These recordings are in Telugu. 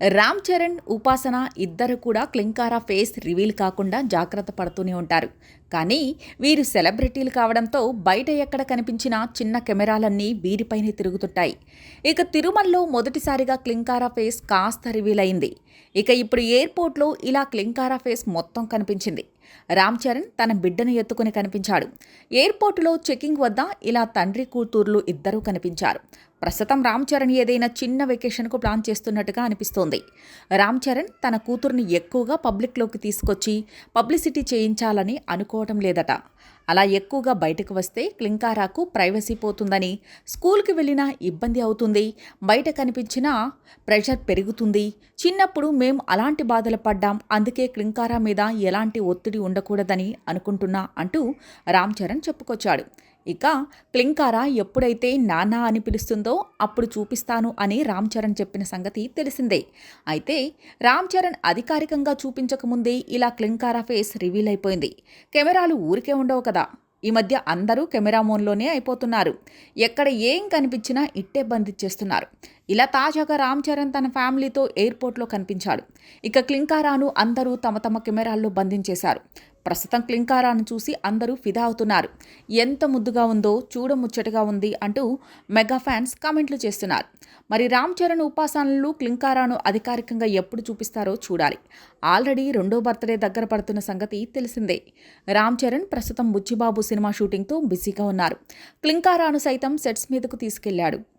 రామ్ చరణ్ ఉపాసన ఇద్దరు కూడా క్లింకారా ఫేస్ రివీల్ కాకుండా జాగ్రత్త పడుతూనే ఉంటారు. కానీ వీరు సెలబ్రిటీలు కావడంతో బయట ఎక్కడ కనిపించిన చిన్న కెమెరాలన్నీ వీరిపైనే తిరుగుతుంటాయి. ఇక తిరుమలలో మొదటిసారిగా క్లింకారా ఫేస్ కాస్త రివీల్ అయింది. ఇక ఇప్పుడు ఎయిర్పోర్ట్లో ఇలా క్లింకారా ఫేస్ మొత్తం కనిపించింది. రామ్ చరణ్ తన బిడ్డను ఎత్తుకుని కనిపించాడు. ఎయిర్పోర్టులో చెకింగ్ వద్ద ఇలా తండ్రి కూతుర్లు ఇద్దరూ కనిపించారు. ప్రస్తుతం రామ్ చరణ్ ఏదైనా చిన్న వెకేషన్కు ప్లాన్ చేస్తున్నట్టుగా అనిపిస్తోంది. రామ్ చరణ్ తన కూతుర్ని ఎక్కువగా పబ్లిక్లోకి తీసుకొచ్చి పబ్లిసిటీ చేయించాలని అనుకోవటం లేదట. అలా ఎక్కువగా బయటకు వస్తే క్లింకారాకు ప్రైవసీ పోతుందని స్కూల్కి వెళ్ళినా ఇబ్బంది అవుతుంది. బయట కనిపించినా ప్రెషర్ పెరుగుతుంది. చిన్నప్పుడు మేము అలాంటి బాధలు పడ్డాం. అందుకే క్లింకారా మీద ఎలాంటి ఒత్తిడి ఉండకూడదని అనుకుంటున్నా అంటూ రామ్ చరణ్ చెప్పుకొచ్చాడు. ఇక క్లింకారా ఎప్పుడైతే నానా అని పిలుస్తుందో అప్పుడు చూపిస్తాను అని రామ్ చరణ్ చెప్పిన సంగతి తెలిసిందే. అయితే రామ్ చరణ్ అధికారికంగా చూపించకముందే ఇలా క్లింకారా ఫేస్ రివీల్ అయిపోయింది. కెమెరాలు ఊరికే ఉండవు కదా. ఈ మధ్య అందరూ కెమెరా మోన్లోనే అయిపోతున్నారు. ఎక్కడ ఏం కనిపించినా ఇట్టే బంధించేస్తున్నారు ఇలా తాజాగా రామ్ చరణ్ తన ఫ్యామిలీతో ఎయిర్పోర్ట్లో కనిపించాడు. ఇక క్లింకారాను అందరూ తమ తమ కెమెరాల్లో బంధించేశారు. ప్రస్తుతం క్లింకారాను చూసి అందరూ ఫిదా అవుతున్నారు. ఎంత ముద్దుగా ఉందో చూడముచ్చటగా ఉంది అంటూ మెగా ఫ్యాన్స్ కామెంట్లు చేస్తున్నారు. మరి రామ్ చరణ్ ఉపాసనలు క్లింకారాను అధికారికంగా ఎప్పుడు చూపిస్తారో చూడాలి. ఆల్రెడీ రెండో బర్త్డే దగ్గర పడుతున్న సంగతి తెలిసిందే. రామ్ చరణ్ ప్రస్తుతం బుచ్చిబాబు సినిమా షూటింగ్తో బిజీగా ఉన్నారు. క్లింకారాను సైతం సెట్స్ మీదకు తీసుకెళ్ళాడు.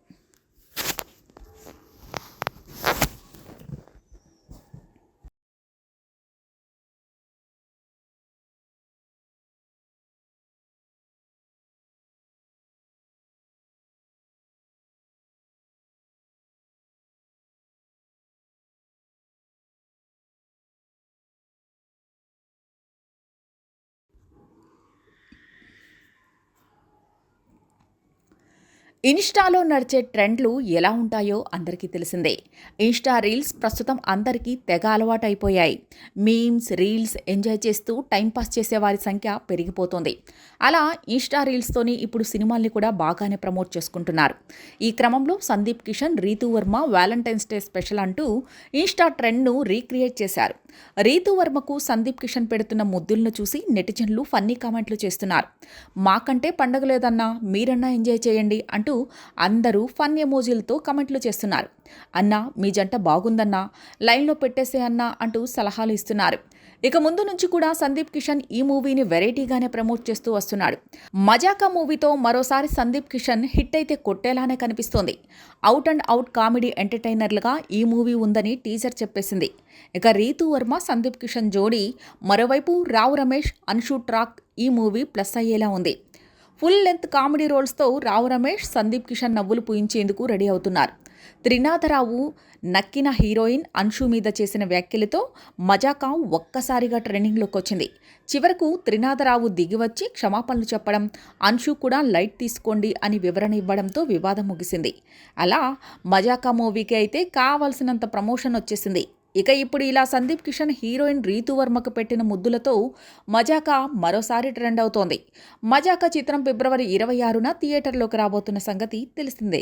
ఇన్స్టాలో నడిచే ట్రెండ్లు ఎలా ఉంటాయో అందరికీ తెలిసిందే. ఇన్స్టా రీల్స్ ప్రస్తుతం అందరికీ తెగ అలవాటు అయిపోయాయి మీమ్స్ రీల్స్ ఎంజాయ్ చేస్తూ టైంపాస్ చేసే వారి సంఖ్య పెరిగిపోతుంది. అలా ఇన్స్టా రీల్స్తోని ఇప్పుడు సినిమాల్ని కూడా బాగానే ప్రమోట్ చేసుకుంటున్నారు. ఈ క్రమంలో Sundeep Kishan Ritu Varma Valentine's Day special అంటూ ఇన్స్టా ట్రెండ్ను రీక్రియేట్ చేశారు. రీతు వర్మకు సందీప్ కిషన్ పెడుతున్న ముద్దులను చూసి నెటిజన్లు ఫన్నీ కామెంట్లు చేస్తున్నారు. మాకంటే పండగ లేదన్నా మీరన్నా ఎంజాయ్ చేయండి అంటూ అంటూ అందరూ ఫన్ ఎమోజీలతో కమెంట్లు చేస్తున్నారు. అన్నా మీ జంట బాగుందన్నా లైన్లో పెట్టేసే అన్నా అంటూ సలహాలు ఇస్తున్నారు. ఇక ముందు నుంచి కూడా సందీప్ కిషన్ ఈ మూవీని వెరైటీగానే ప్రమోట్ చేస్తూ వస్తున్నాడు. మజాకా మూవీతో మరోసారి సందీప్ కిషన్ హిట్ అయితే కొట్టేలానే కనిపిస్తోంది. అవుట్ అండ్ అవుట్ కామెడీ ఎంటర్టైనర్లుగా ఈ మూవీ ఉందని టీజర్ చెప్పేసింది. ఇక రీతు వర్మ సందీప్ కిషన్ జోడీ మరోవైపు రావు రమేష్ అన్షూ ట్రాక్ ఈ మూవీ ప్లస్ అయ్యేలా ఉంది. ఫుల్ లెంత్ కామెడీ రోల్స్తో రావు రమేష్ సందీప్ కిషన్ నవ్వులు పూయించేందుకు రెడీ అవుతున్నారు. త్రినాథరావు నక్కిన హీరోయిన్ అన్షు మీద చేసిన వ్యాఖ్యలతో మజాకా ఒక్కసారిగా ట్రెండింగ్లోకి వచ్చింది. చివరకు త్రినాథరావు దిగివచ్చి క్షమాపణలు చెప్పడం అన్షు కూడా లైట్ తీసుకోండి అని వివరణ ఇవ్వడంతో వివాదం ముగిసింది. అలా మజాకా మూవీకి అయితే కావలసినంత ప్రమోషన్ వచ్చేసింది. ఇక ఇప్పుడు ఇలా సందీప్ కిషన్ హీరోయిన్ రీతు వర్మకు పెట్టిన ముద్దులతో మజాకా మరోసారి ట్రెండ్ అవుతోంది. మజాకా చిత్రం ఫిబ్రవరి ఇరవై ఆరున థియేటర్లోకి రాబోతున్న సంగతి తెలిసిందే.